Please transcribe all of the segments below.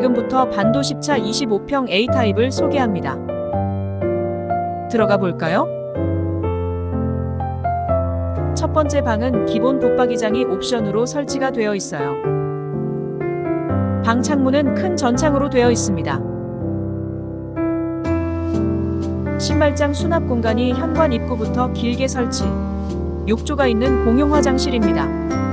지금부터 반도 10차 25평 A타입을 소개합니다. 들어가 볼까요? 첫 번째 방은 기본 붙박이장이 옵션으로 설치가 되어 있어요. 방 창문은 큰 전창으로 되어 있습니다. 신발장 수납 공간이 현관 입구부터 길게 설치. 욕조가 있는 공용 화장실입니다.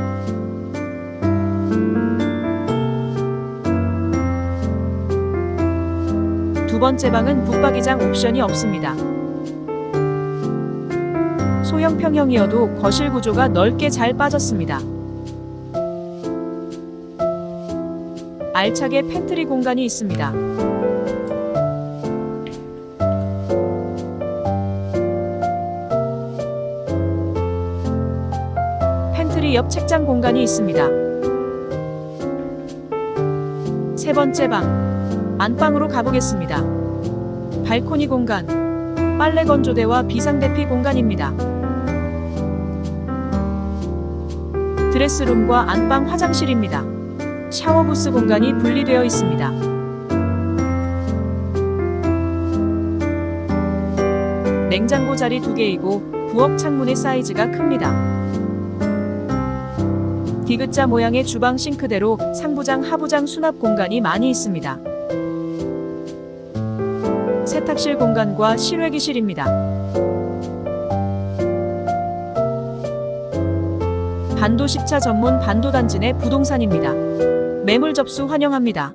두 번째 방은 붙박이장 옵션이 없습니다. 소형 평형이어도 거실 구조가 넓게 잘 빠졌습니다. 알차게 팬트리 공간이 있습니다. 팬트리 옆 책장 공간이 있습니다. 세 번째 방. 안방으로 가보겠습니다. 발코니 공간. 빨래 건조대와 비상대피 공간입니다. 드레스룸과 안방 화장실입니다. 샤워부스 공간이 분리되어 있습니다. 냉장고 자리 두 개이고 부엌 창문의 사이즈가 큽니다. 디귿자 모양의 주방 싱크대로 상부장 하부장 수납 공간이 많이 있습니다. 세탁실 공간과 실외기실입니다. 반도 10차 전문 반도단지 내 부동산입니다. 매물 접수 환영합니다.